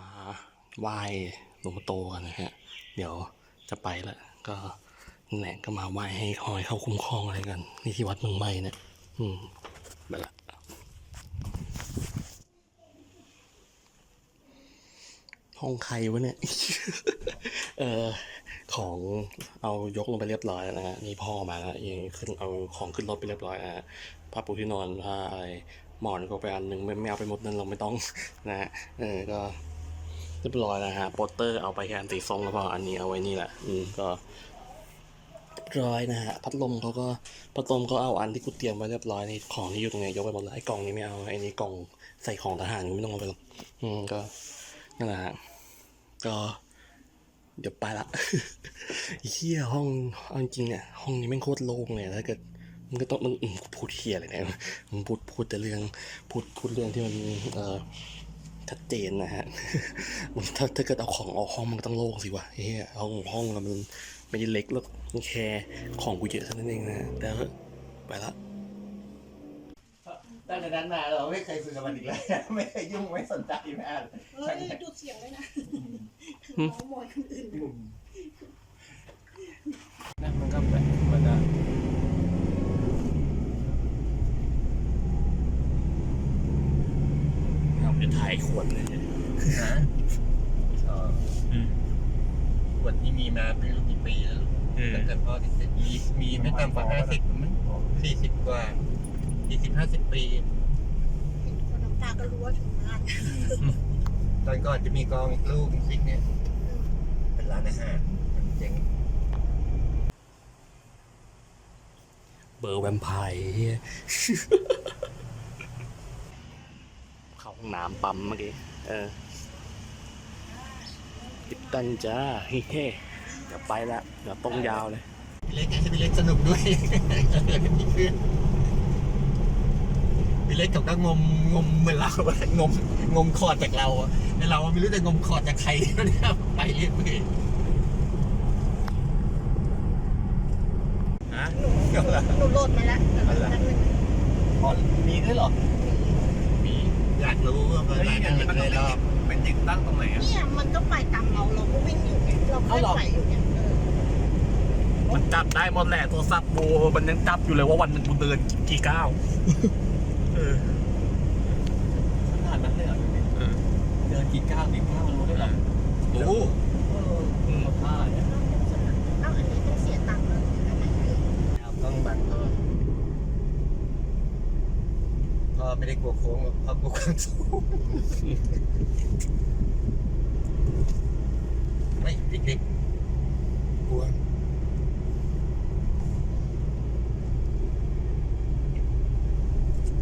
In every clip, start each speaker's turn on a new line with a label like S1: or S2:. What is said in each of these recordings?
S1: มาไหว้หลวงโตกันนะฮะ เดี๋ยวจะไปละก็แหละก็มาไหว้ให้คอยเข้าคุ้มครองอะไรกัน นี่ที่วัดเมืองใหม่เนี่ยอืมไปละห้องใครวะเนี่ย เออของเอายกลงไปเรียบร้อยแล้วนะฮะนี่พ่อมาแล้วยังขึ้นเอาของขึ้นรถไปเรียบร้อยนะฮะผ้าปูที่นอนผ้าอะไรหมอนก็ไปอันหนึ่งไม่ไม่เอาไปหมดนั่นเราไม่ต้องนะฮะเออก็ รียบร้อยแล้วฮะโปสเตอร์เอาไปแค่อันตีทรงแล้วพออันนี้เอาไว้นี่แหละ อืมก็เรียบร้อยนะฮะพัดลมเขาก็พัดลมเขาเอาอันที่กูเตรียมไว้เรียบร้อยนี่ของที่อยู่ตรงนี้ยกไปหมดเลยไอ้กล่องนี้ไม่เอาไอ้นี่กล่องใส่ของทหารกูไม่ต้องเอาไปหรอกอืมก็นั่นแหละฮะก็เดี๋ยวไปละเฮียห้องเอาจริงๆเนี่ยห้องนี้แม่งโคตรโล่งเลยถ้าเกิดมันก็ต้องมันพูดเฮียอะไรเนี่ยมันพูดพูดแต่เรื่องพูดพูดเรื่องที่มันเอ่อ ชัดเจนนะฮะมันถ้าถ้าเกิดเอาของออกห้องมันก็ต้องโล่งสิวะเฮียห้องห้องมันไม่ได้เล็กแล้วมันแค่ของกูเยอะเท่านั้นเองนะฮะแต่ก็ไปละ
S2: ตั้งแต่นั้นมาเราไม่เคยคุยกับมันอีกเลยไม่เคยยุ่งไม่สนใจแม่เลย
S3: เฮ้ยดูดเสียงด้วยนะน้องมอยคนอื่นดู
S2: นั่นมันก็แบบมันจะ
S1: อาไปถ่ายขวดเลย
S2: นะเออขวดที่มีมาไม่รู้กี่ปีแล้วตั้งแต่พ่อที่เสร็จมีมีไม่ต่ำกว่าห้าสิบมั้งสี่สิบกว่าสี่สิบห้าสิบปี
S3: เห็นคนน้ำตาก็รู้ว่าถึงบ้าน
S2: ตอนก่อนจะมีกองอีกลูกซิกเนี่ย เป็นร้านอาหารเจ๋ง
S1: เบอร์แวมไพร์เฮียเข้าห้อง น้ำปั๊มเมื่อกี้ เออติดตันจ้าเฮ้เฮ้เดี๋ยวไปละเดี๋ยวต้องยาวเลย
S2: พี่เล็กให้พี่เล็กสนุกด้วยเกิดกันที่เพื่อนพี่เล็กกับก็งมงมเหมือนเราอะงมงมคอร์ดจากเราอะแต่เราอะไม่รู้จะงมคอร์ดจากใครเนี่ยไปเรื่อยๆฮะ
S3: หนูโหลดมาแล้วแต่มันนั่นหนึ่ง
S2: อ๋อมีด้วยเหรอมี อยากรู้ว่ามันอะไรกันเลยรอบ
S4: เป็นติดตั้งตรงไหนอะ
S3: เนี่ยมันก็ไปตามเราเราก็วิ่งอยู่ไงเราค่อยไปอยู่เนี่ยเออ
S1: มันจับได้หมดแหละโทรศัพท์โบมันยังจับอยู่เลยว่าวันหนึ่งกูเดินกี่ก้าวเออ
S2: ขนาดนั้นเลยเหรอ
S1: เออ
S2: เดินกี่ก้าวกี่ก้าวรู้ด้วยเหรอ
S1: โอ้
S2: เออเขาท่าเนี่ย
S3: เอ้าอันนี้ต้องเสียตังค์เลยอันไหนคือ
S2: ต้องบัง พ่อไม่ได้กลัวโค้งหรอกพ่อกลัวความสูงไม่เด็กๆกลัว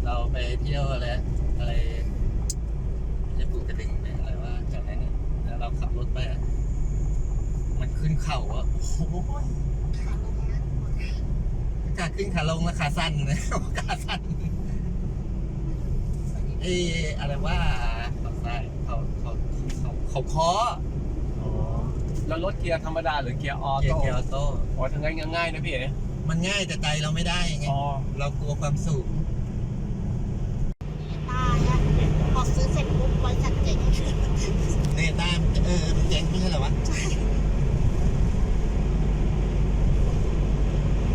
S2: เราไปเที่ยวอะไรอะไรไม่ใช่ปูกระดึงไหมอะไรว่าจากนั้นเนี่ยแล้วเราขับรถไปอะมันขึ้นเข่าอะโอ้โห
S3: ขาลงนะ
S2: ขาขึ้นขาลงแล้วขาสั้นนะขาสั้น เอออะไรว่าเขาใส่เขาเขาเขาเขาคอ
S4: อ๋อแล้วรถเกียร์ธรรมดาหรือเกียร์ออ
S2: เกีย
S4: โต้
S2: ร์เกียร์ออโต้
S4: อ๋อทางง่ายง่ายๆนะพี่เอ๋
S2: มันง่ายแต่ใจเราไม่ได้ไง
S4: อ๋อ
S2: เรากลัวความสูง
S3: ตายอะพอซื้อเสร็จปุ๊บบริษัทเจ๊ง
S2: เนต้าเออมันเจ๊งไม่ใช่เหรอวะ
S3: ใช่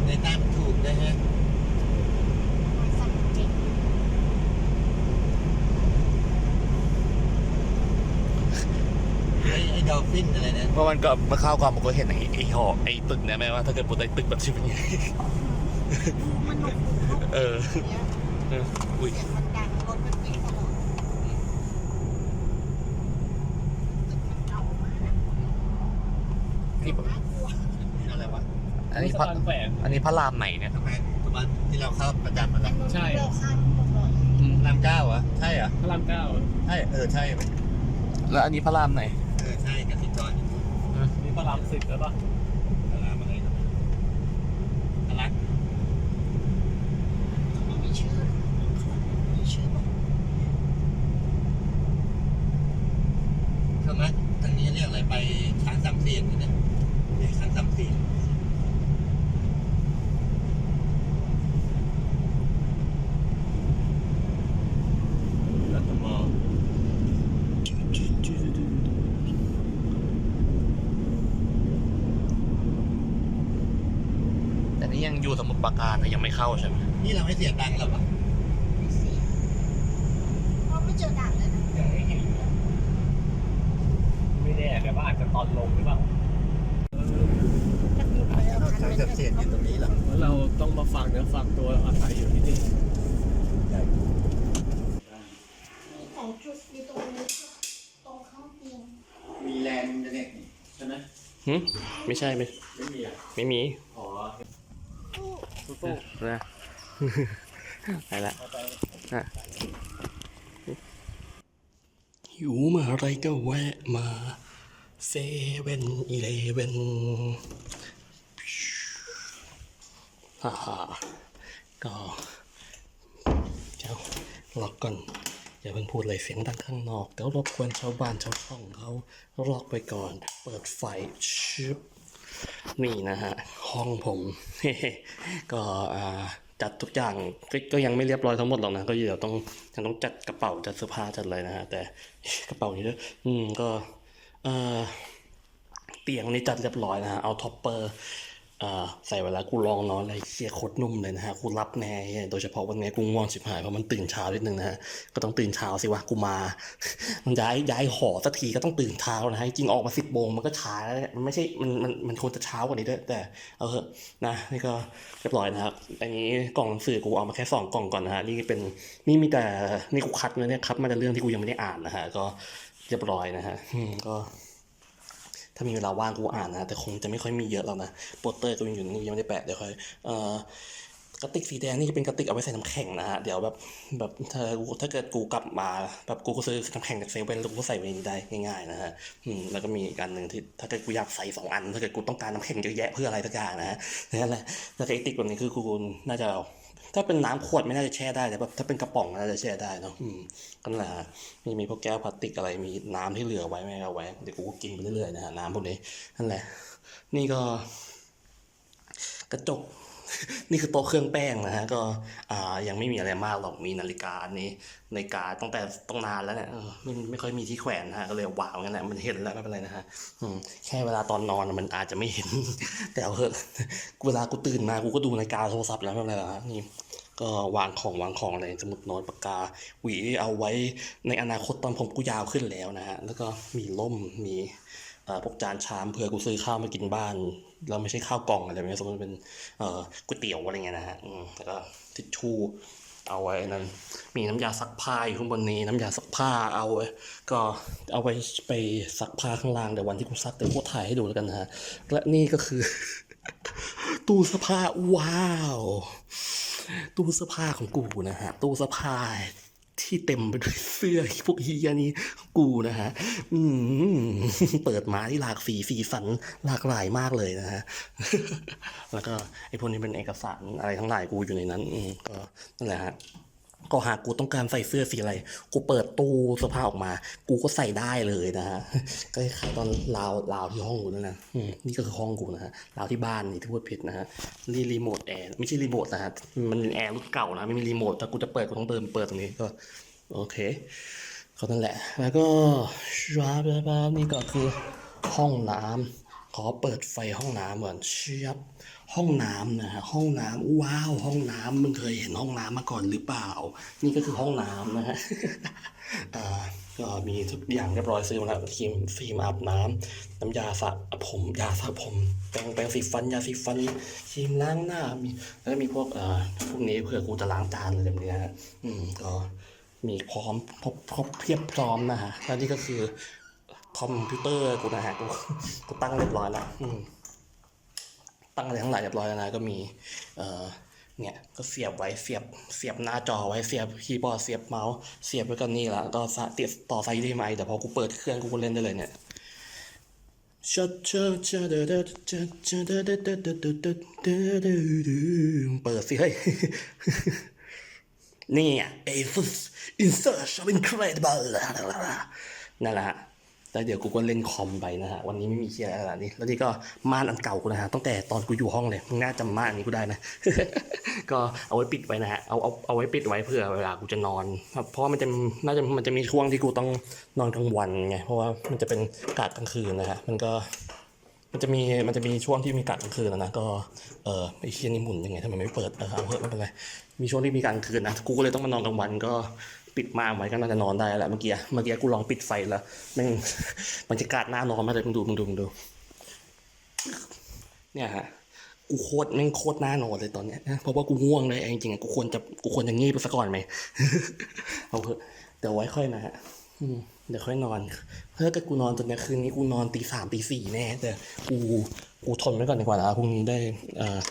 S2: เนต้ามันถูกด้วยฮะ
S3: บริษัทเจ๊ง
S2: ไอ้ไอ้ดอลฟินอะไรนะ
S1: เมื่อวันก่อนเมื่อข้าวก่อนผมก็เห็นไอ้ไอ้หอไอ้ตึกเนี่ยแม่ว่าถ้าเกิดปวดไอ้ตึกแบบที่เป็นอย่างนี้
S3: มันหนุกหนุก
S1: เออ
S3: เนี่ย
S1: เอออุ้ย
S3: เสียงมันดังรถมันติดตลอดตึกมันเก่ามาก
S1: นี่
S3: น่ากลัว
S2: อะไรวะ
S1: อันนี้
S4: สะ
S1: พระ
S4: พานแขวน
S1: อันนี้พระรามไหนเนี่ย
S2: ทำไมทุกวันที่เราเข้าประจำมัน
S3: เป็น
S2: นะ
S3: รถที่เราข้ามหมดเลย
S2: รามเก้าเหรอใช่เหรอ
S4: พระรามเก้า
S2: ใช่เออใช่ไหม
S1: แล้วอันนี้พระรามไหน
S2: เออใช่กับที่จอดอยู่
S4: นี่ พระรามสิบแล้วปะ
S2: รามอะไรนะอะไร
S3: ไม่มีชื่อไม่มีชื่อบอก
S2: ใช่ไหมทางนี้เรียกอะไรไปช้างสามเสียนนี่นะเรียกช้างสามเสียนรัตมอ
S1: อยู่สมุทรปราการแต่ยังไม่เข้าใช่ไหม
S2: นี่เรา ไม่เสียตังค์หรอวะ
S3: ไม่เสียเพราะไม่เจอด่านเลยนะ
S4: ยังไม่เห็นนะไม่แน่แต่ว่าอาจจะตอนลงหรือเปล่า
S3: ก็หยุดไปเอาคัน
S2: ทาง
S3: ไป
S2: เสียดอยู่ตรงนี้เหรอ
S4: แล้วเราต้องมาฟังเนื้อฟังตัวอาศัยอยู่ที่นี่
S3: มีสองจุดมีตรงนี้ตรงข้างเตียง
S2: มีแลนด์อินเทอร์เน็ตนี่
S4: ใช่ไหม
S1: หึไม่ใช่ไม่
S4: ไม่มีอะ
S1: ไม่มี
S4: อ๋อ
S1: สู้ๆ นะ ไปละอะหิวเมื่อไรก็แวะมาเซเว่นอีเลเว่นฮ่าฮ่าก็เจ้าล็อกก่อนอย่าเพิ่งพูดเลยเสียงดังข้างนอก เดี๋ยวรบกวนชาวบ้านชาวช่องเขาล็อกไปก่อน เปิดไฟชึบนี่นะฮะ ห้องผมก็อ่า จัดทุกอย่างก็ก็ยังไม่เรียบร้อยทั้งหมดหรอกนะ ก็เดี๋ยวต้องยังต้องจัดกระเป๋าจัดเสื้อผ้าจัดอะไรนะฮะแต่กระเป๋านี้ด้วยอืมก็เออเตียงนี่จัดเรียบร้อยนะฮะเอาท็อปเปอร์ อ่าใส่เวลากูลองนอนอะไรเคียโคตรนุ่มเลยนะฮะกูรับแน่โดยเฉพาะวันนี้กูง่วงชิบหายเพราะมันตื่นเช้านิดนึงนะฮะก็ต้องตื่นเช้าสิวะกูมา มันย้ายย้ายหอสักทีก็ต้องตื่นเช้านะฮะจริงออกมาสิบโมงมันก็ช้าแล้วมันไม่ใช่มันมันมันควรจะเช้ากว่านี้ด้วยแต่เออนะนี่ก็เรียบร้อยนะครับอันนี้กล่องหนังสือกูเอามาแค่สองกล่องก่อนนะฮะนี่เป็นนี่มีแต่นี่กูคัดมาเนี่ยคัดมาแต่เรื่องที่กูยังไม่ได้อ่านนะฮะก็เรียบร้อยนะฮะก็ ถ้ามีเวลาว่างกูอ่านนะ แต่คงจะไม่ค่อยมีเยอะแล้วนะโปสเตอร์ก็ยังอยู่นี่ยังไม่ได้แปะเดี๋ยวค่อยเอ่อกระติกสีแดงนี่จะเป็นกระติกเอาไว้ใส่น้ำแข็งนะฮะ เดี๋ยวแบบแบบถ้าถ้าเกิดกูกลับมาแบบกูก็ซื้อน้ำแข็งจากเซเว่นแล้วกูก็ใส่ไว้นี้ได้ง่ายๆนะฮะอืมแล้วก็มีอีกอันหนึ่งที่ถ้าเกิดกูอยากใส่สองอัน ถ้าเกิดกูต้องการน้ำแข็งเยอะแยะเพื่ออะไรสักอย่างนะฮะนั่นแหละแล้วก็ไอติกแบบนี้คือกูน่าจะ ถ้าเป็นน้ำขวดไม่น่าจะแช่ได้แต่แบบถ้าเป็นกระป๋องน่าจะแช่ได้เนาะอืมก็นั่นแหละฮะมีมีพวกแก้วพลาสติกอะไรมีน้ำที่เหลือไว้ไม่เอาไว้เดี๋ยวกูก็กินไปเรื่อยๆนะฮะน้ำพวกนี้นั่นแหละ นี่ก็ กระจก นี่คือโต๊ะเครื่องแป้งนะฮะก็อ่ายังไม่มีอะไรมากหรอกมีนาฬิกานนี้นาฬิกาตั้งแต่ต้องนานแล้วเนี่ยไม่ไม่ค่อยมีที่แขวนนะฮะก็เลยวางงั้นแหละมันเห็นแล้วไม่เป็นไรนะฮะอืมแค่เวลาตอนนอนมันอาจจะไม่เห็น แต่เอาเถอเวลากูตื่นมากูก็ดูนาฬิกาโทรศัพท์แล้วไม่เป็นไรหรอกฮะนี่ก็วางของวางของอะไรสมุดโน้ตปากกาหวีเอาไว้ในอนาคตตอนผมกูยาวขึ้นแล้วนะฮะแล้วก็มีล่มมีอ่อพวกจานชามเผื่อกูซื้อข้าวมากินบ้าน แล้วไม่ใช่ข้าวกล่องอะไรแบบนี้สมมติเป็นเอ่อก๋วยเตี๋ยวอะไรเงี้ยนะฮะอืมแล้วก็ทิชชู่เอาไว้นั้น มีน้ำยาซักผ้าอยู่ข้างบนนี้ น้ำยาซักผ้าเอาไว้ก็เอาไว้ไปซักผ้าข้างล่างเดี๋ยววันที่กูซักเดี๋ยวกูถ่ายให้ดูแล้วกันนะฮะและนี่ก็คือ ตู้เสื้อผ้าว้าว ตู้เสื้อผ้าของกูนะฮะตู้เสื้อผ้า ที่เต็มไปด้วยเสื้อพวกเฮียนี้กูนะฮะอืมเปิดมาที่หลากสีสีสันหลากหลายมากเลยนะฮะ แล้วก็ไอ้พวกนี้เป็นเอกสารอะไรทั้งหลายกูอยู่ในนั้นก็นั่นแหละฮะ ก็หากกูต้องการใส่เสื้อสีอะไร กูเปิดตู้เสื้อผ้าออกมา กูก็ใส่ได้เลยนะฮะ ก็คล้ายตอนลาวลาวที่ห้องกูนั่นนะอืมนี่ก็คือห้องกูนะฮะลาวที่บ้านนี่ที่พูดผิดนะฮะนี่รีโมทแอร์ไม่ใช่รีโมทนะฮะ มันเป็นแอร์รุ่นเก่านะ ไม่มีรีโมท แต่กูจะเปิดกูต้องเติมเปิดตรงนี้ก็โอเค ก็นั่นแหละ แล้วก็ชาบาบนี่ก็คือห้องน้ำ อเปิดไฟห้องน้ำก่อนเชียบห้องน้ำนะฮะห้องน้ำว้าวห้องน้ำมึงเคยเห็นห้องน้ำมาก่อนหรือเปล่า นี่ก็คือห้องน้ำนะฮะก็มีทุกอย่างเรียบร้อยซื้อมาแล้วครีมฟิล์มอาบน้ำน้ำยาสระผมยาสระผมแปรงแปรงสีฟันยาสีฟันครีมล้างหน้ามีแล้วก็มีพวกเอ่อพวกนี้เผื่อกูจะล้างจานอะไรแบบนี้นะฮะอืมก็มีพร้อมครบครบเพียบพร้อมนะฮะแล้วนี่ก็คือ คอมพิวเตอร์กูนะฮะกูกูตั้งเรียบร้อยแล้วตั้งอะไรทั้งหลายเรียบร้อยแล้วนะก็มี เอ่อเนี่ยก็เสียบไว้เสียบเสียบหน้าจอไว้เสียบคีย์บอร์ดเสียบเมาส์เสียบไว้กันนี่ละก็สะติดต่อไฟได้ไหมแต่พอกูเปิดเครื่องกูก็เล่นได้เลยเนี่ยชัดชัดชัดเดดเดดเดดเดดเดดเดดเดดเดดเดดเปิดสิเฮ้ยนี่อะ Asus in search of incredible นั่นแหละ แล้วเดี๋ยวกูก็เล่นคอมไปนะฮะวันนี้ไม่มีเชียร์อะไรนี่แล้วนี่ก็ม่านอันเก่ากูนะฮะตั้งแต่ตอนกูอยู่ห้องเลยมึงน่าจำม่านนี้กูได้นะ ก็เอาไว้ปิดไว้นะฮะเอาเอาเอาไว้ปิดไว้เพื่อเวลากูจะนอนครับเพราะมันจะน่าจะมันจะมีช่วงที่กูต้องนอนกลางวันไงเพราะว่ามันจะเป็นกาศกลางคืนนะฮะมันก็มันจะมีมันจะมีช่วงที่มีกะกลางคืนนะนะก็เออไอ้เชียนี่หมุนยังไงทำไมไม่เปิดเออเอาเถอะไม่เป็นไรมีช่วงที่มีกลางคืนนะกูก็เลยต้องมานอนกลางวันก็ ปิดมาไว้ก็น่าจะนอนได้แหละเมื่อกี้เมื่อกี้กูลองปิดไฟแล้วแม่งบรรยากาศน่านอนมากเลยมึงดูมึงดูมึงดู เนี่ยฮะกูโคตรแม่งโคตรน่านอนเลยตอนเนี้ยนะเพราะว่ากูง่วงเลยจริงๆอะกูควรจะกูควรจะงีบไปซะก่อนไหมเอาเถอะเดี๋ยวไว้ค่อยนะฮะเดี๋ยวค่อยนอน เพื่อกับกูนอนตอนเนี้ยคืนนี้กูนอนตีสามตีสี่แน่แต่กู กูทนไว้ก่อนดีกว่านะพรุ่งนี้ได้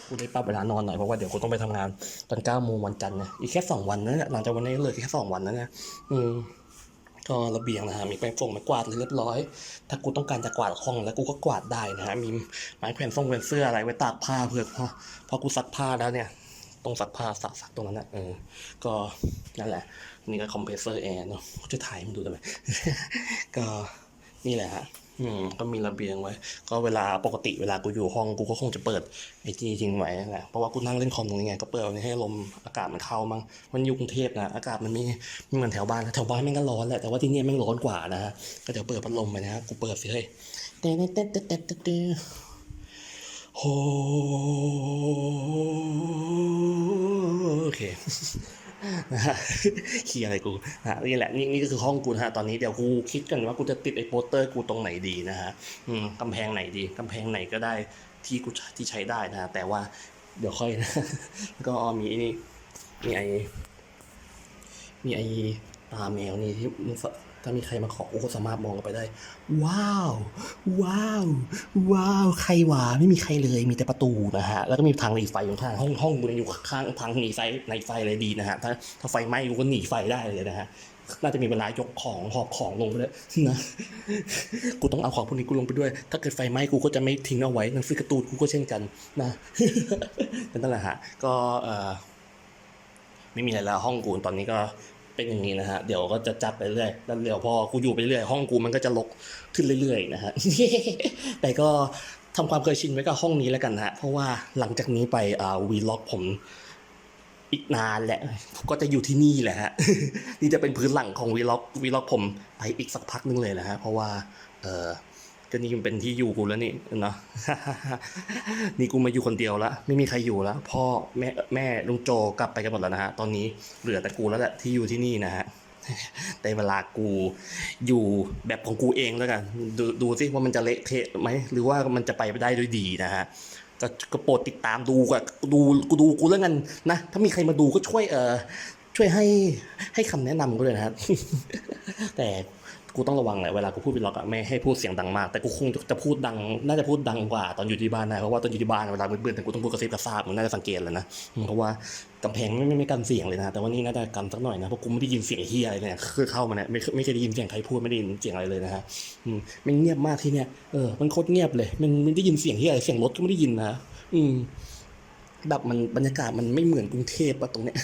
S1: กูได้ปรับเวลานอนหน่อยเพราะว่าเดี๋ยวกูต้องไปทำงานตอนเก้าโมงวันจันทร์นะอีกแค่สองวันนะเนี่ยหลังจากวันนี้เหลยแค่สองวันนะเนี่ยอืมก็ระเบียงนะฮะมีแปรงฟงไม้กวาดเรียบร้อย ถ้ากูต้องการจะกวาดห้องแล้วกูก็กวาดได้นะฮะมีไม้แขวนส่งแขวนเสื้ออะไรไว้ตากผ้าเพื่อพอพอกูซักผ้าแล้วเนี่ยตรงซักผ้าซักซักตรงนั้นนะเออก็นั่นแหละ นี่ก็คอมเพรสเซอร์แอร์เนาะกูจะถ่ายให้มันดูทำไมก็นี่แหละฮะ อืมก็มีระเบียงไว้ ก็เวลาปกติเวลากูอยู่ห้องกูก็คงจะเปิดไอจีทิ้งไว้แหละเพราะว่ากูนั่งเล่นคอมตรงนี้ไงก็เปิดให้ลมอากาศมันเข้ามั้งมันอยู่กรุงเทพนะอากาศมันไม่ไม่เหมือนแถวบ้านแถวบ้านแม่งก็ร้อนแหละแต่ว่าที่นี่แม่งร้อนกว่านะฮะก็เดี๋ยวเปิดพัดลมไปนะฮะกูเปิดสิเฮ้ยเต้เต้เต้เต้เต้เต้เต้โอ้โอเค เคียอะไรกูฮะนี่แหละนี่นี่ก็คือห้องกูนะฮะตอนนี้เดี๋ยวกูคิดกันว่ากูจะติดไอ้โปสเตอร์กูตรงไหนดีนะฮะอืมกำแพงไหนดีกำแพงไหนก็ได้ที่กูที่ใช้ได้นะแต่ว่าเดี๋ยวค่อยนะก็มีนี่มีไอ้มีไอ้ตาแมวนี่ที่ ถ้ามีใครมาขอกูก็สามารถมองเข้าไปได้ ว้าว ว้าว ว้าว ใครวะไม่มีใครเลยมีแต่ประตูนะฮะ แล้วก็มีทางหนีไฟอยู่ข้างห้องห้องกูเนี่ยอยู่ข้างทางหนีไฟในไฟเลยดีนะฮะ ถ้าถ้าไฟไหม้กูก็หนีไฟได้เลยนะฮะน่าจะมีเวลายกของหอบของลงไปเลยนะกูต้องเอาของพวกนี้กูลงไปด้วย ถ้าเกิดไฟไหม้กูก็จะไม่ทิ้งเอาไว้หนังสือการ์ตูนกูก็เช่นกันนะนั่นแหละฮะก็เออไม่มีอะไรแล้วห้องกูตอนนี้ก็ เป็นอย่างนี้นะฮะเดี๋ยวก็จะจัดไปเรื่อยแล้วเดี๋ยวพอกูอยู่ไปเรื่อยห้องกูมันก็จะลกขึ้นเรื่อยๆนะฮะแต่ก็ทำความเคยชินไว้กับห้องนี้แล้วกันนะฮะเพราะว่าหลังจากนี้ไปอ่าวีล็อกผมอีกนานแหละก็จะอยู่ที่นี่แหละฮะนี่จะเป็นพื้นหลังของวีล็อกวีล็อกผมไปอีกสักพักนึงเลยนะฮะเพราะว่าเออ ก็นี่มันเป็นที่อยู่กูแล้วนี่เนาะนี่กูมาอยู่คนเดียวแล้วไม่มีใครอยู่แล้วพ่อแม่แม่ลุงโจกลับไปกันหมดแล้วนะฮะตอนนี้เหลือแต่กูแล้วแหละที่อยู่ที่นี่นะฮะแต่เวลากูอยู่แบบของกูเองแล้วกันดูดูสิว่ามันจะเละเทะไหมหรือว่ามันจะไปได้ด้วยดีนะฮะก็ก็โปรดติดตามดูกับดูกูดูกูแล้วกันนะถ้ามีใครมาดูก็ช่วยเออช่วยให้ให้คำแนะนำกูเลยนะฮะแต่ กูต้องระวังแหละเวลากูพูดเป็นล็อกอะไม่ให้พูดเสียงดังมากแต่กูคงจะพูดดังน่าจะพูดดังกว่าตอนอยู่ที่บ้านนะเพราะว่าตอนอยู่ที่บ้านเวลามืดๆแต่กูต้องพูดกระซิบกระซาบมึงน่าจะสังเกตเลยนะเพราะว่ากำแพงไม่ไม่ไม่กันเสียงเลยนะแต่ว่านี่น่าจะกันสักหน่อยนะเพราะกูไม่ได้ยินเสียงเฮียอะไรเลยเนี่ยคือเข้ามาเนี่ยไม่ไม่เคยได้ยินเสียงใครพูดไม่ได้ยินเสียงอะไรเลยนะฮะอืมมันเงียบมากที่เนี่ยเออมันโคตรเงียบเลย มันไม่ได้ยินเสียงเฮียอะไรเสียงรถก็ไม่ได้ยินนะอืม แบบมันบรรยากาศมันไม่เหมือนกรุงเทพอะตรงเนี้ย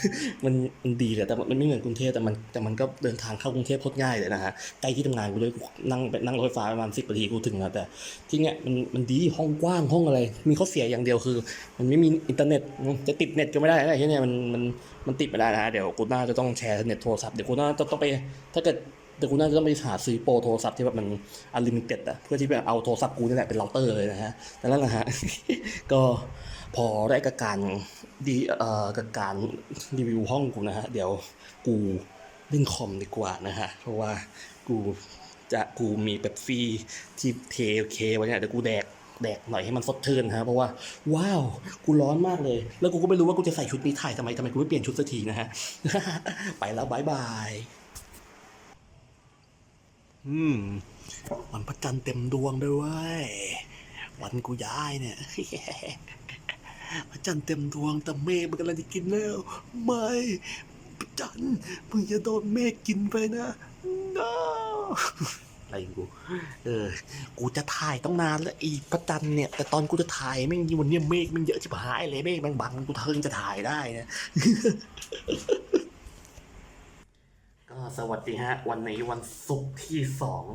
S1: มันมันดีเลยแต่มันไม่เหมือนกรุงเทพแต่มันแต่มันก็เดินทางเข้ากรุงเทพโคตรง่ายเลยนะฮะใกล้ที่ทำงานกูเลยนั่งไปนั่งรถไฟฟ้าประมาณสิบนาทีกูถึงแล้วแต่ที่เนี้ยมันมันดีห้องกว้างห้องอะไร มีข้อเสียอย่างเดียวคือ มันไม่มีอินเทอร์เน็ตจะติดเน็ตก็ไม่ได้นะที่เนี้ยมันมันมันติดไม่ได้นะฮะเดี๋ยวกูน่าจะต้องแชร์เน็ตโทรศัพท์เดี๋ยวกูน่าจะต้องไปถ้าเกิดเดี๋ยวกูน่าจะต้องไปหาซื้อโปรโทรศัพท์ที่แบบมันอันลิมิเต็ดอะเพื่อที่แบบเอาโทรศัพท์กูนี่แหละเป็นเราเตอร์เลยนะฮะแต่นั่นแหละฮะก็ พอได้กับการดีเอ่อกับการรีวิวห้องกูนะฮะเดี๋ยวกูเล่นคอมดีกว่านะฮะเพราะว่ากูจะกูมีแบบฟรีที่เทเคไว้เนี่ยเดี๋ยวกูแดกแดกหน่อยให้มันสดชื่นนะฮะเพราะว่าว้าวกูร้อนมากเลย แล้วกูก็ไม่รู้ว่ากูจะใส่ชุดนี้ถ่ายทำไมทำไมกูไม่เปลี่ยนชุดสักทีนะฮะไปแล้วบายบายอืมวันพระจันทร์เต็มดวงด้วยวันกูย้ายเนี่ย พระจันทร์เต็มดวงแต่เมฆมันกำลังจะกินแล้ว ไม่พระจันทร์มึงจะโดนเมฆกินไปนะ no อะไรกูเออ กูจะถ่ายต้องนานแล้วอีพระจันทร์เนี่ย แต่ตอนกูจะถ่ายแม่งวันเนี้ยเมฆมันเยอะชิบหายเลยเมฆมันบังกูเทิงจะถ่ายได้นะก็สวัสดีฮะ วันนี้วันศุกร์ที่สอง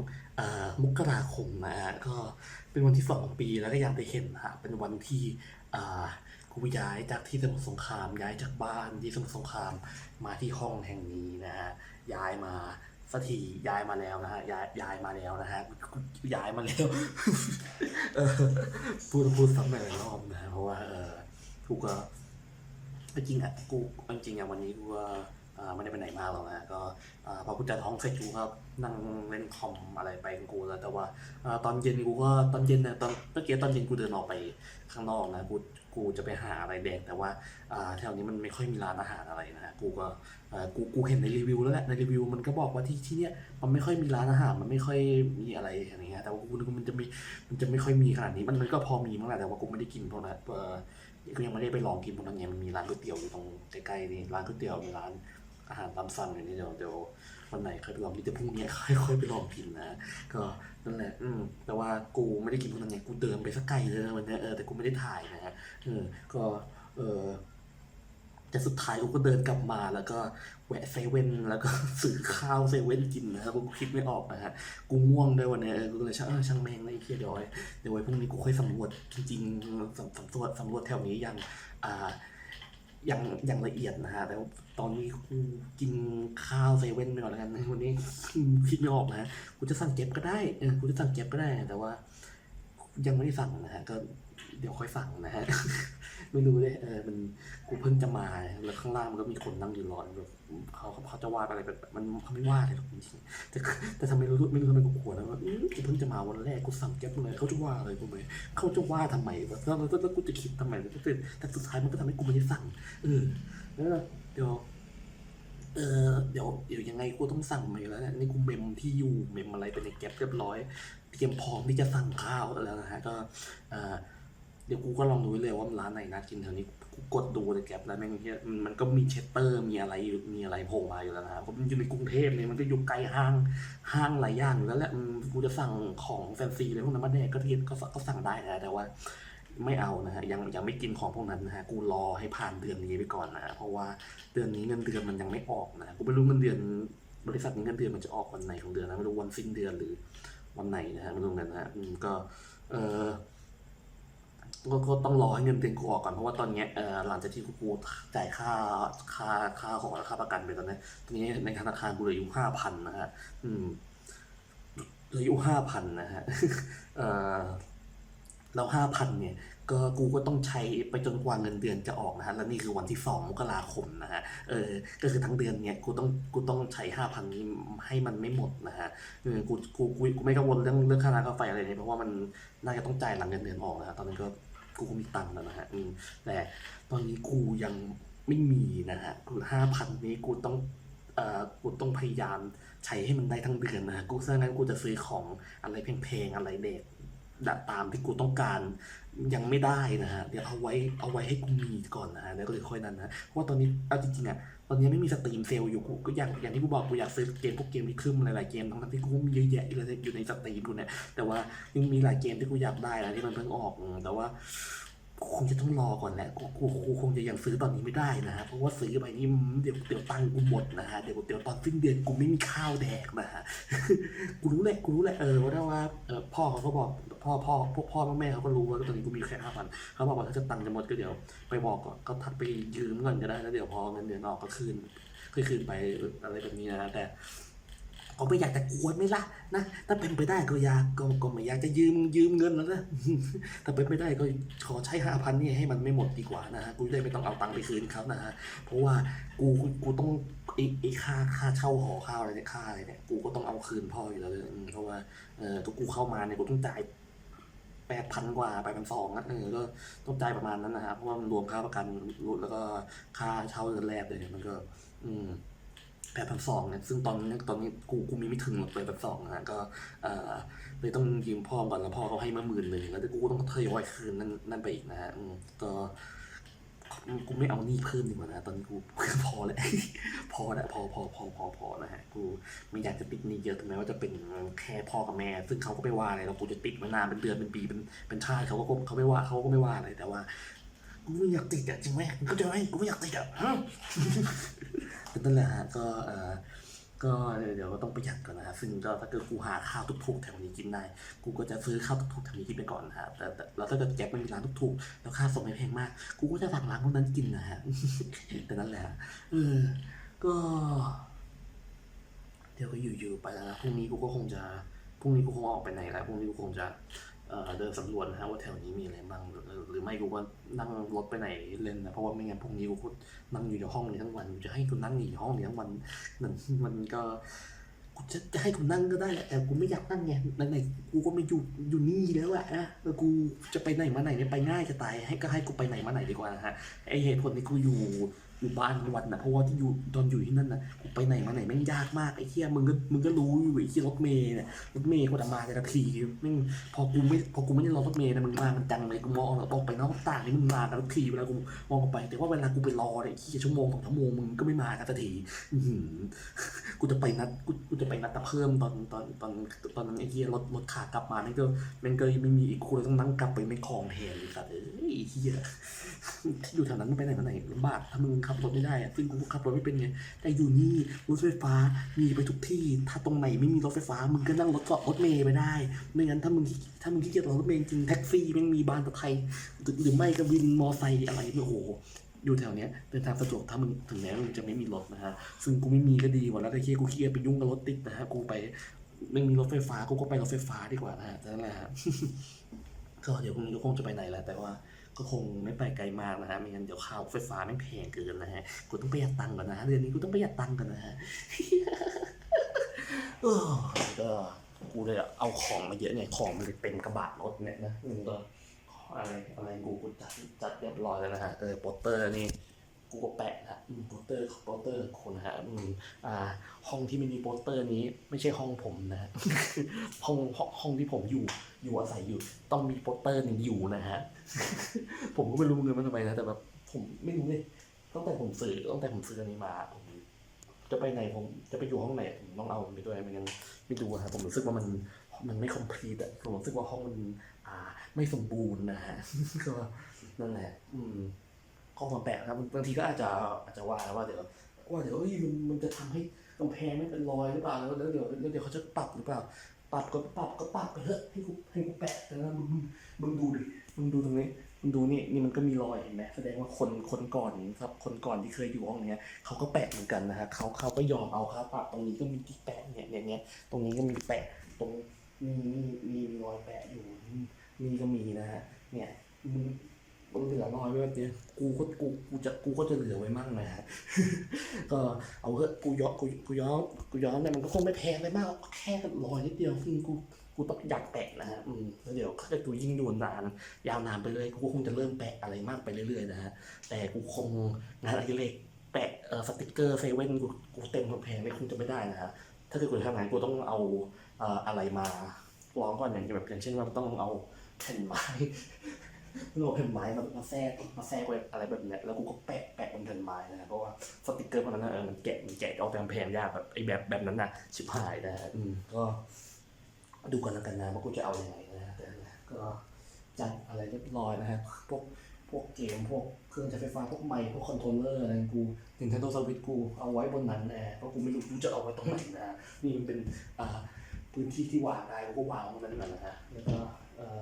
S1: มกราคมนะฮะก็เป็นวันที่สองของปีแล้วก็ย่างที่เห็นฮะเป็นวันที่ กูย้ายจากที่สมุทรสงคราม ย้ายจากบ้านที่สมุทรสงครามมาที่ห้องแห่งนี้นะฮะย้ายมาสักทีย้ายมาแล้วนะฮะย้ายย้ายมาแล้วนะฮะย้ายมาแล้วพูดพูดซ้ำหลายรอบนะเพราะว่าเออกูก็จริงอะกูจริงอะวันนี้กูว่า ไม่ได้ไปไหนมากหรอกนะก็พอกูจะท้องเสร็จกูก็นั่งเล่นคอมอะไรไปของกูแล้วแต่ว่าตอนเย็นกูก็ตอนเย็นเนี่ยตอนเมื่อกี้ตอนเย็นกูเดินออกไปข้างนอกนะกูกูจะไปหาอะไรแดกแต่ว่าแถวนี้มันไม่ค่อยมีร้านอาหารอะไรนะฮะกูก็กูกูเห็นในรีวิวแล้วแหละในรีวิวมันก็บอกว่าที่ที่เนี้ยมันไม่ค่อยมีร้านอาหารมันไม่ค่อยมีอะไรอย่างเงี้ยแต่ว่ากูนึกว่ามันจะมีมันจะไม่ค่อยมีขนาดนี้มันมันก็พอมีมั้งแหละแต่ว่ากูไม่ได้กินพวกนั้นกูยังไม่ได้ไปลองกินพวกนั้นไงมันมีร้านก๋วยเตี๋ยวอยู่ตรงใกล้ๆนี่ร้านก๋วยเตี๋ยวมีร้าน อาหารตามสั่งอยู่นี่เดี๋ยวเดี๋ยววันไหนค่อยไปลองกินแต่พรุ่งนี้ค่อยค่อยไปลองกินนะก็นั่นแหละอืมแต่ว่ากูไม่ได้กินพวกนั้นไงกูเดินไปสักไกลเลยนะวันนี้เออแต่กูไม่ได้ถ่ายนะฮะเออก็เออแต่สุดท้ายกูก็เดินกลับมาแล้วก็แวะเซเว่นแล้วก็ซื้อข้าวเซเว่นกินนะครับกูคิดไม่ออกนะฮะกูง่วงด้วยวันนี้เออกูเลยช่างเออช่างแมงนะไอ้เพี้ยเดี๋ยวไว้เดี๋ยวไว้พรุ่งนี้กูค่อยสำรวจจริงๆสำรวจสำรวจแถวนี้ย่างอ่า อย่างอย่างละเอียดนะฮะแต่ว่าตอนนี้กูกินข้าวเซเว่นไปก่อนแล้วกันวันนี้คิดไม่ออกนะฮะกูจะสั่งเก็บก็ได้เออกูจะสั่งเก็บก็ได้ แต่ว่า ยังไม่ได้สั่งนะฮะก็เดี๋ยวค่อยสั่งนะฮะ ไม่รู้เลยเออมันกูเพิ่งจะมาแล้วข้างล่างมันก็มีคนนั่งอยู่รอแบบเขาเขาจะวาดอะไรแบบมันเขาไม่วาดเลยหรอกจริงแต่แต่ทำไมรู้ไม่รู้ทำไมกูกลัวนะว่าอื้อกูเพิ่งจะมาวันแรกกูสั่งแก๊ปเลยเขาจะว่าอะไรกูไหมเขาจะว่าทำไมวะแล้วแล้วแล้วกูจะคิดทำไมแต่แต่แต่สุดท้ายมันก็ทำให้กูไม่ได้สั่งเออแล้วเดี๋ยวเออเดี๋ยวเดี๋ยวยังไงกูต้องสั่งมาอยู่แล้วเนี่ยนี่กูเมมที่อยู่เมมอะไรเป็นในแก๊ปเรียบร้อย เตรียมพร้อมที่จะสั่งข้าวแล้วนะฮะก็เอ่อ เดี๋ยวกูก็ลองดูเลยว่าร้านไหนน่ากินแถวนี้กูกดดูในแก๊ปแล้วแม่งเนี้ยมันมันก็มีเชสเตอร์มีอะไรอยู่มีอะไรโผล่มาอยู่แล้วนะฮะเพราะมันอยู่ในกรุงเทพเนี่ยมันก็อยู่ไกลห้างห้างหลายอย่างอยู่แล้วแหละกูจะสั่งของแฟนซีอะไรพวกนั้นมาแดกก็ทีก็ก็สั่งได้นะแต่ว่า ไม่เอานะฮะยังยังไม่กินของพวกนั้นนะฮะกูรอให้ผ่านเดือนนี้ไปก่อนนะฮะเพราะว่าเดือนนี้เงินเดือนมันยังไม่ออกนะกูไม่รู้เงินเดือนบริษัทนี้เงินเดือนมันจะออกวันไหนของเดือนนะไม่รู้วันสิ้นเดือนหรือวันไหนนะฮะไม่รู้กันนะฮะก็เออ ก็ก็ต้องรอให้เงินเดือนกูออกก่อนเพราะว่าตอนเนี้ยเออหลังจากที่กูกูจ่ายค่าค่าค่าของค่าประกันไปตอนนี้ตอนนี้ในธนาคารกูเหลืออยู่ห้าพันนะฮะอืมเหลืออยู่ห้าพันนะฮะเออแล้วห้าพันเนี่ยก็กูก็ต้องใช้ไปจนกว่าเงินเดือนจะออกนะฮะและนี่คือวันที่สองมกราคมนะฮะเออก็คือทั้งเดือนเนี่ยกูต้องกูต้องใช้ห้าพันนี้ให้มันไม่หมดนะฮะเออกูกูกูไม่กังวลเรื่องเรื่องค่าน้ำค่าไฟอะไรเลยเพราะว่ามันน่าจะต้องจ่ายหลังเงินเดือนออกนะฮะตอนนั้ก็ กูมีตังค์แล้วนะฮะอืมแต่ตอนนี้กูยังไม่มีนะฮะกูห้าพันนี้กูต้องเอ่อกูต้องพยายามใช้ให้มันได้ทั้งเดือนนะฮะกูฉะนั้นกูจะซื้อของอะไรแพงๆอะไรเด็กดตามที่กูต้องการยังไม่ได้นะฮะเดี๋ยวเอาไว้เอาไว้ให้กูมีก่อนนะฮะแล้วก็เลยค่อยนั้นนะเพราะว่าตอนนี้เอาจริงๆอะ ตอนนี้ไม่มีสตรีมเซลล์อยู่กูก็อย่างอย่างที่กูบอกกูอยากซื้อเกมพวกเกมที่ขึ้นหลายๆเกมทั้งที่กูมีเยอะแยะเลยอยู่ในสตรีมกูเนี่ยแต่ว่ายังมีหลายเกมที่กูอยากได้นะที่มันเพิ่งออกแต่ว่า คงจะต้องรอก่อนแหละกูกูคงจะยังซื้อตอนนี้ไม่ได้นะฮะเพราะว่าซื้อไปนี่เดี๋ยวเดี๋ยวตังค์กูหมดนะฮะเดี๋ยวเดี๋ยวตอนสิ้นเดือนกูไม่มีข้าวแดกนะฮะกูรู้แหละกูรู้แหละเออว่าว่าเออพ่อเขาก็บอกพ่อพ่อพวกพ่อแม่เขาก็รู้ว่าตอนนี้กูมีแค่ห้าพันเขาบอกว่าถ้าจะตังค์จะหมดก็เดี๋ยว ไปบอกก่อนก็ทักไปยืมเงินก็ได้แล้วเดี๋ยวพอเงินเดือนออกก็คืนคืนคืนไปอะไรแบบนี้นะแต่ ก็ไม่อยากจะกวนไม่ละนะถ้าเป็นไปได้ก็อยากก็ก็ไม่อยากจะยืมยืมเงินแล้วนะถ้าเป็นไม่ได้ก็ขอใช้ห้าพันนี่ให้มันไม่หมดดีกว่านะฮะกูได้ไม่ต้องเอาตังค์ไปคืนเขานะฮะเพราะว่ากูกูต้องไอ้ไอ้ค่าค่าเช่าหอข้าอะไรเนี่ยค่าอะไรเนี่ยกูก็ต้องเอาคืนพ่ออยู่แล้วเลยเพราะว่าเออทุกกูเข้ามาเนี่ยกูต้องจ่ายแปดพันกว่าแปพันสองนะเออก็ต้องจ่ายประมาณนั้นนะฮะเพราะว่ามันรวมค่าประกันรถแล้วก็ค่าเช่าเดือนแรกเลยมันก็ อืม แปดพันสองเนี่ยซึ่งตอนนี้ตอนนี้กูกูมีไม่ถึงหรอกเลยแปดสองนะก็เออเลยต้องยืมพ่อก่อนแล้วพ่อเขาให้มาหมื่นหนึ่งแล้วกูก็ต้องทยอยคืนนั่นนั่นไปอีกนะฮะอืมก็กูไม่เอานี้เพิ่มดีกว่านะตอนนี้กูพอแล้วพอแล้วพอพอพอพอพอนะฮะกูไม่อยากจะติดนี้เยอะถึงแม้ว่าจะเป็นแค่พ่อกับแม่ ซึ่งเขาก็ไม่ว่าอะไรแล้วกูจะติดมานานเป็นเดือนเป็นปีเป็นเป็นชาติเขาก็เขาไม่ว่าเขาก็ไม่ว่าอะไรแต่ว่ากูไม่อยากติดอะจริงไหมก็จะไหมกูไม่อยากติดอะฮะ นั่นแหละฮะก็เออก็เดี๋ยวก็ต้องประหยัดก่อนนะฮะซึ่งก็ถ้าเกิดกูหาข้าวทุกๆแถวนี้กินได้ กูก็จะซื้อข้าวทุกๆแถวนี้กินไปก่อนนะฮะแต่แล้วถ้าเกิดแก๊ปมันมีร้านทุกๆแล้วค่าส่งไม่แพงมาก กูก็จะสั่งร้านพวกนั้นกินนะฮะแต่นั่นแหละเออก็ เดี๋ยวก็อยู่ๆไปแล้วนะพรุ่งนี้กูก็คงจะพรุ่งนี้กูคงออกไปไหนแล้วพรุ่งนี้กูคงจะ เออเดินสำรวจนะฮะว่าแถวนี้มีอะไรบ้างหรือไม่กูก็นั่งรถไปไหนเล่นนะเพราะว่าไม่งั้นพรุ่งนี้กูนั่งอยู่ในห้องนี้ทั้งวันจะให้กูนั่งอยู่ในห้องนี้ทั้งวันมันมันก็กูจะจะให้กูนั่งก็ได้แหละแต่กูไม่อยากนั่งไงไหนๆกูก็ไม่อยู่อยู่นี่แล้วอะนะแล้วกูจะไปไหนมาไหนเนี่ยไปง่ายจะตายให้ก็ให้กูไปไหนมาไหนดีกว่านะฮะไอเหตุผลที่กูอยู่ อยู่บ้านวันนะเพราะว่าที่อยู่ตอนอยู่ที่นั่นนะกูไปไหนมาไหนแม่งยากมากไอ้เหี้ยมึงก็มึงก็รู้อยู่ไอ้เหี้ยรถเมย์เนี่ยรถเมย์กว่าจะมาแต่ละทีแม่งพอกูไม่พอกูไม่ได้รอรถเมย์นะมึงมากันจังเลยกูมองออกไปนอกต่างนี่มึงมากันทุกทีเวลากูมองออกไป แต่ว่าเวลากูไปรอเนี่ยไอ้เหี้ยชั่วโมงสองชั่วโมงมึงก็ไม่มากันสักทีกูจะไปนัดกูกูจะไปนัดตะเพิ่มตอนตอนตอนตอนนั้นไอ้เหี้ยรถรถขากลับมาแม่งก็แม่งก็ไม่มีอีกกูเลยต้องนั่งกลับไปไม่คลองแทนเลยครับเอ้ยไอ้เหี้ยที่อยู่แถวนั้นมันไปไหนมาไหนลำบากถ้ามึงขับรถไม่ได้อะซึ่งกูขับรถไม่เป็นไง แต่อยู่นี่รถไฟฟ้ามีไปทุกที่ ถ้าตรงไหนไม่มีรถไฟฟ้า มึงก็นั่งรถเกาะรถเมย์ไปได้ ไม่งั้นถ้ามึงถ้ามึงขี้เกียจรอรถเมย์จริงแท็กซี่ม่งมีบานตะไทยหรือหรือไม่ก็วินมอไซค์อะไรเนี่ยโอ้โหอยู่แถวเนี้ยเดินทางสะดวกถ้ามึงถึงแม้มึงจะไม่มีรถนะฮะ ซึ่งกูไม่มีก็ดีกว่าแล้วแต่เคียกูเกียไปยุ่งกับรถติดนะฮะ กูไปไม่มีรถไฟฟ้ากูก็ไปรถไฟฟ้าดีกว่านะฮะนั่นแหละฮะก็เดี๋ยวพรุ่งนี้ก็คงจะไปไหนแล้วแต่ว่า ก็คงไม่ไปไกลมากนะฮะไม่งั้นเดี๋ยวค่ารถไฟฟ้าไม่แพงเกินนะฮะกูต้องประหยัดตังค์ก่อนนะฮะเดือนนี้กูต้องประหยัดตังค์ก่อนนะฮะเออก็กูเลยเอาของมาเยอะไงของมันเลยเต็มกระบะรถเนี่ยนะอืมก็อะไรอะไรกูกูจัดจัดเรียบร้อยแล้วนะฮะเออโปสเตอร์นี่ กูก็แปะนะโปสเตอร์โปสเตอร์คนนะฮะอืมอ่า ห้องที่ไม่มีโปสเตอร์นี้ ไม่ใช่ห้องผมนะ ห้องห้องที่ผมอยู่ อยู่อาศัยอยู่ ต้องมีโปสเตอร์หนึ่งอยู่นะฮะ ผมก็ไม่รู้เงินมันทำไมนะ แต่แบบผมไม่รู้เลยตั้งแต่ผมซื้อตั้งแต่ผมซื้ออันนี้มาผมจะไปไหนผมจะไปอยู่ห้องไหนผมต้องเอาไปด้วยไม่งั้นไม่ดูครับผมรู้สึกว่ามันมันไม่คอมพลีทอะผมรู้สึกว่าห้องมัน อ่า ไม่สมบูรณ์นะฮะก็นั่นแหละ อืม ข้อความแปลกครับบางทีก็อาจจะอาจจะว่าว่าเดี๋ยวว่าเดี๋ยวเอ้ยมันมันจะทำให้กำแพงไม่เป็นรอยหรือเปล่าแล้วแล้วเดี๋ยวแล้วเดี๋ยวเขาจะปรับหรือเปล่าปรับก็ปรับก็ปรับไปเถอะให้กูให้กูแปะแต่ว่ามึงมึงดูดิมึงดูตรงนี้มึงดูนี่นี่มันก็มีรอยเห็นไหมแสดงว่าคนคนก่อนครับ คนก่อนที่เคยอยู่ห้องเนี้ยเขาก็แปะเหมือนกันนะฮะเขาเขาก็ยอมเอาครับปรับตรงนี้ก็มีที่แปะเนี่ยเนี่ยเนี่ยตรงนี้ก็มีแปะตรงมีมีมีรอยแปะอยู่นี่ก็มีนะฮะเนี่ยมึง มันเหลือรอยไว้แบบเนี้ยกูก็กูกูจะกูก็จะเหลือไว้มั่งนะฮะก็เอาเถอะกูย้อมกูกูย้อมกูย้อมเนี่ยมันก็คงไม่แพงเลยมากแค่รอยนิดเดียวซึ่งกูกูต้องอยากแปะนะฮะอืมแล้วเดี๋ยวถ้าเกิดกูยิ่งดูนานยาวนานไปเลยกูคงจะเริ่มแปะอะไรมากไปเรื่อยๆนะฮะแต่กูคงงานอดิเรกแปะเอ่อสติกเกอร์เซเว่นกูกูเต็มกำแพงเลยคงจะไม่ได้นะฮะถ้าเกิดกูทำงานกูต้องเอาเอ่ออะไรมาลองก่อนอย่างแบบอย่างเช่นว่าต้องเอาแผ่นไม้ ต้องเอาแผ่นไม้มามาแทรกมาแทรกไว้อะไรแบบเนี้ยแล้วกูก็แปะแปะบนแผ่นไม้นะเพราะว่าสติกเกอร์พวกนั้นนะเออมันแกะมันแกะออกจากกำแพงยากแบบไอ้แบบแบบนั้นนะชิบหายนะฮะอืมก็ ดูกันแล้วกันนะว่ากูจะเอาอยัางไงนะฮะแต่ก็จัดอะไรเรียบร้อยนะฮะพวกพวกเกมพวกเครื่องใช้ไฟฟ้าพวกไมค์พวกคอนโทรลเลอร์อะไรกู Nintendo Switch กูเอาไว้บนนั้นนะเพราะกูไม่รู้กูจะเอาไว้ตรงไหนนะนี่มันเป็นอ่าพื้นที่ที่วางได้กูก็วางตรงนั้นนะฮะแล้วก็เอ่อ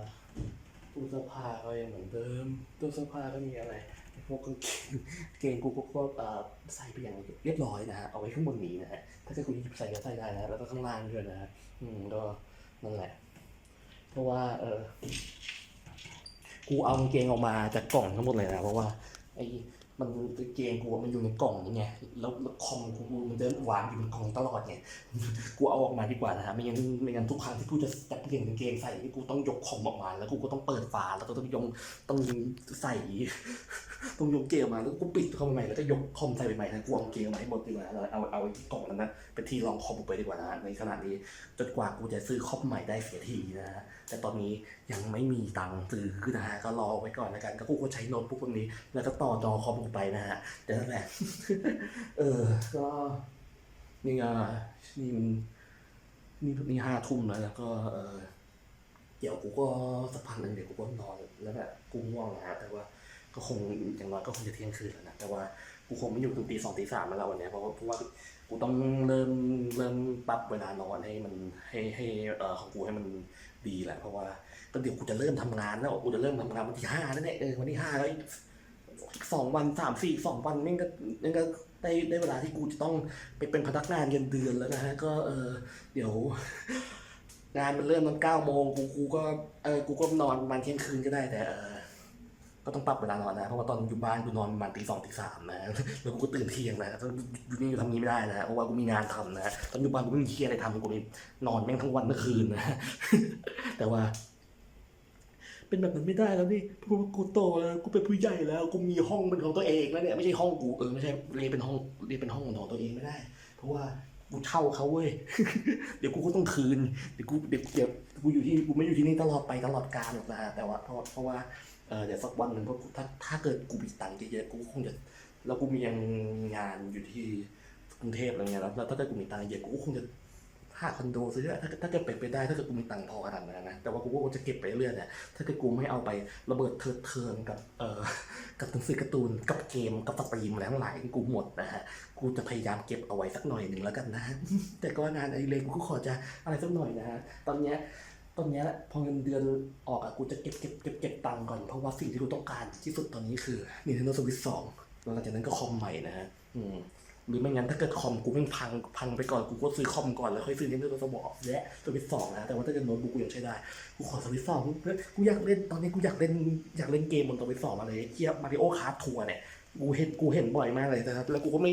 S1: ตู้เสื้อผ้าก็ยังเหมือนเดิมตู้เสื้อผ้าก็มีอะไรพวกกางเกงเกงกูก็ก็ใส่ไปอย่างเรียบร้อยนะฮะเอาไว้ข้างบนนี้นะฮะถ้าเกิดกูหยิบใส่ก็ใส่ได้นะแล้วก็ข้างล่างด้วยนะฮะอืมก็นั่นแหละ เพราะว่า เออกูเอากางเกงออกมาจากกล่องทั้งหมดเลยนะเพราะว่าไอ้ มันเกงกูมันอยู่ในกล่องไงแล้วแล้วคอมกูมันจะวางอยู่ในกล่องตลอดไงกูเอาออกมาดีกว่านะฮะไม่งั้นไม่งั้นทุกครั้งที่กูจะจับเปลี่ยนกางเกงใส่นี่กูต้องยกคอมออกมาแล้วกูก็ต้องเปิดฝาแล้วก็ต้องยงต้องใส่ต้องยกเกงมาแล้วกูปิดเข้าไปใหม่แล้วก็ยกคอมใส่ไปใหม่นะกูเอาเกงมาให้หมดดีกว่าแล้วเอาเอาไอ้กล่องนั้นนะเป็นที่รองคอมกูไปดีกว่านะในขณะนี้จนกว่ากูจะซื้อคอมใหม่ได้เสียทีนะฮะแต่ตอนนี้ยังไม่มีตังค์ซื้อนะฮะก็รอไว้ก่อนแล้วกัน ก็กูก็ใช้โน้ตบุ๊กพวกนี้ แล้วก็ต่อจอคอมกูไปนะฮะเดี๋ยวนั่นแหละเออ ก็นี่ไงนี่มันนี่นี่ห้าทุ่มแล้วแล้วก็เออเดี๋ยวกูก็สักพักหนึ่งเดี๋ยวกูก็นอนแล้วแบบกูง่วงนะฮะแต่ว่าก็คงอย่างน้อยก็คงจะเที่ยงคืนแล้วนะแต่ว่ากูคงไม่อยู่ถึงตีสองตีสามแล้ววันนี้เพราะว่าเพราะว่ากูต้องเริ่มเริ่มปรับเวลานอนให้มันให้ให้เอ่อของกูให้มัน ดีแหละเพราะว่าก็เดี๋ยวกูจะเริ่มทำงานแล้วกูจะเริ่มทำงานวันที่ห้านั่นแหละเออวันที่ห้าแล้วสองวันสามสี่สองวันนี่ก็นี่ก็ได้ได้เวลาที่กูจะต้องไปเป็นพนักงานเงินเดือนแล้วนะฮะก็เออเดี๋ยว งานมันเริ่มตอนเก้าโมงกูกูก็เออกูก็นอนประมาณเที่ยงคืนก็ได้แต่เออ ก็ต้องปรับเวลานอนนะ เพราะว่าตอนอยู่บ้านกูนอนประมาณตีสองตีสามนะ แล้วกูก็ตื่นเที่ยงนะต้องอยู่นี่ทำงี้ไม่ได้นะ เพราะว่ากูมีงานทำนะ ตอนอยู่บ้านกูไม่มีเที่ยอะไรทำกูมีนอนแม่งทั้งวันทั้งคืนนะ แต่ว่า เป็นแบบนั้นไม่ได้แล้วนี่เพราะว่ากูโตแล้วกูเป็นผู้ใหญ่แล้ว กูมีห้องเป็นของตัวเองแล้วเนี่ยไม่ใช่ห้องกูเออไม่ใช่เรียนเป็นห้องเรียนเป็นห้องของตัวเองไม่ได้ เพราะว่ากูเช่าเขาเว้ย เดี๋ยวกูก็ต้องคืน เดี๋ยวกูเดี๋ยวเดี๋ยวกูอยู่ที่กูไม่อยู่ที่นี่ตลอดไปตลอดกาลหรอกนะแต่ว่าเพราะเพราะว่า เออเดี๋ยวสักวันหนึ่งเพราะกูถ้าถ้าเกิดกูมีตังค์เยอะๆกูคงจะแล้วกูมียังงานอยู่ที่กรุงเทพอะไรเงี้ยแล้วแล้วถ้าเกิดกูมีตังค์เยอะกูคงจะหาคอนโดซื้อถ้าถ้าเกิดเป็นไปได้ถ้าเกิดกูมีตังค์พอขนาดนั้นนะแต่ว่ากูก็จะเก็บไปเรื่อยๆเนี่ยถ้าเกิดกูไม่เอาไประเบิดเถิดเทิงกับเอ่อกับหนังสือการ์ตูนกับเกมกับสตรีมอะไรทั้งหลายกูหมดนะฮะกูจะพยายามเก็บเอาไว้สักหน่อยหนึ่งแล้วกันนะแต่ก็งานไอเลนกูก็ขอจะอะไรสักหน่อยนะฮะตอนเนี้ย ตอนนี้ยพอเงินเดือนออกอะกูจะเก็บเก็บเก็บเก็บตังค์ก่อน เพราะว่าสิ่งที่กูต้องการที่สุดตอนนี้คือ Nintendo Switch 2แล้วหลังจากนั้นก็คอมใหม่นะฮะอืมหรือไม่งั้นถ้าเกิดคอมกูไม่งพังพังไปก่อนกูก็ซื้อคอมก่อนแล้วค่อยซื้อ Nintendo Switch และสวิตสองนะแต่ว่าถ้าเกิดโน้ตบุ๊กกูยังใช้ได้กูขอสวิตสองกูอยากเล่นตอนนี้กูอยากเล่นอยากเล่นเกมบนสวิตสองอะไรเกียมาริโอคาร์ทัวร์เนี่ยกูเห็นกูเห็นบ่อยมากเลยนะครับแล้วกูก็ไม่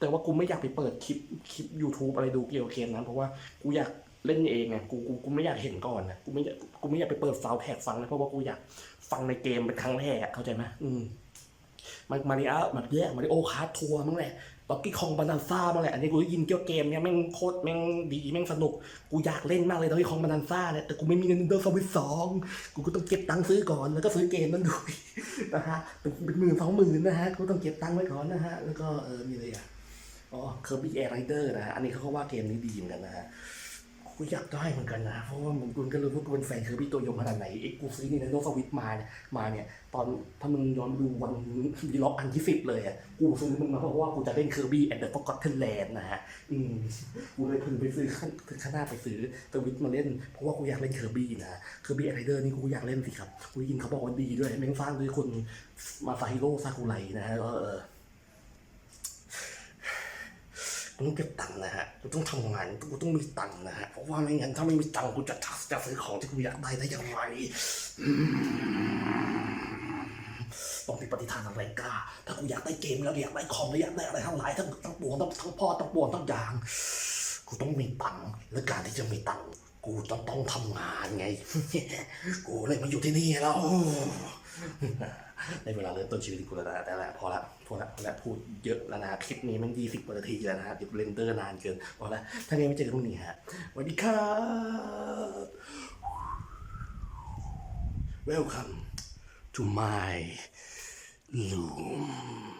S1: แต่ว่ากูไม่อยากไปเปิดคลิปคลิป YouTube อะไรดูเกี่ยวกับเกมนั้นเพราะว่ากูอยาก เล่นเองไงกูกูกูไม่อยากเห็นก่อนนะกูไม่อยากกูไม่อยากไปเปิดซาว์แท็กฟังนะเพราะว่ากูอยากฟังในเกมเป็นครั้งแรกอะเข้าใจไหมอืมมามาริโอมาแย่มาริโอคาร์ทัวร์มั้งแหละล็อกกี้คองบานาซ่าบ้งแหละอันนี้กูได้ยินเกี่ยวกับเกมเนี่ยแม่งโคตรแม่งดีแม่งสนุกกูอยากเล่นมากเลยล็อกกี้คองบานาซ่าเนี่ยแต่กูไม่มีเงินเดือนสวิตสองกูก็ต้องเก็บตังค์ซื้อก่อนแล้วก็ซื้อเกมนั้นด้วยนะฮะเป็นเป็นหมื่นสองหมื่นนะฮะกูต้องเก็บตังค์ไว้ก่อนนะฮะแล้วก็เออมีอะไรอะอ๋อเคอร์บี้แอร์ไรเดอร์นะฮะอันนี้เขาก็ว่าเกมนี้ดีเหมือนกันนะฮะ กูอยากได้เหมือนกันนะ เพราะว่ามึงกูก็รู้ว่ากูเป็นแฟนเคอร์บี้ตัวยงขนาดไหนไอ้กูซื้อนี่ในโลกสวิตมาเนี่ยมาเนี่ย ตอนถ้ามึงย้อนดูวันดีล็อกอันที่สิบเลยอะกูซื้อมันมาเพราะว่ากูจะเล่นเคอร์บี้แอนด์เดอะฟอร์กอตเทนแลนด์นะฮะอืมกูเลยพึงไปซื้อขั้นถึงขนาไปซื้อสวิตมาเล่นเพราะว่ากูอยากเล่นเคอร์บี้นะเคอร์บี้แอร์ไรเดอร์นี่กูอยากเล่นสิครับกูยินเขาบอกว่าดีด้วยแม่งสร้างด้วยคนมาซาฮิโร่ซากุไรนะฮะเออเออ กู ต้องเก็บตังค์นะฮะกูต้องทำงานกูต้องมีตังค์นะฮะเพราะว่าไม่งั้นถ้าไม่มีตังค์กูจะจะซื้อของที่กูอยากได้ได้อย่างไรต้องมีปฏิทานอะไรกล้า ถ้ากูอยากได้เกมแล้วอยากได้ของแล้วอยากได้อะไรทั้งหลายทั้งทั้งปวงทั้งทั้งพ่อทั้งปวงทั้งอย่างกูต้องมีตังค์และการที่จะมีตังค์กูต้องต้องทำงานไง กูเลยมาอยู่ที่นี่แล้ว ในเวลาเริ่มต้นชีวิตกูแล้วแต่ละพอละพอละพอละพูดเยอะแล้วนะคลิปนี้มันยี่สิบนาทีแล้วนะเดี๋ยวเรนเดอร์นานเกินพอละถ้าไงไม่เจอกันพรุ่งนี้ฮะสวัสดีครับ Welcome to my room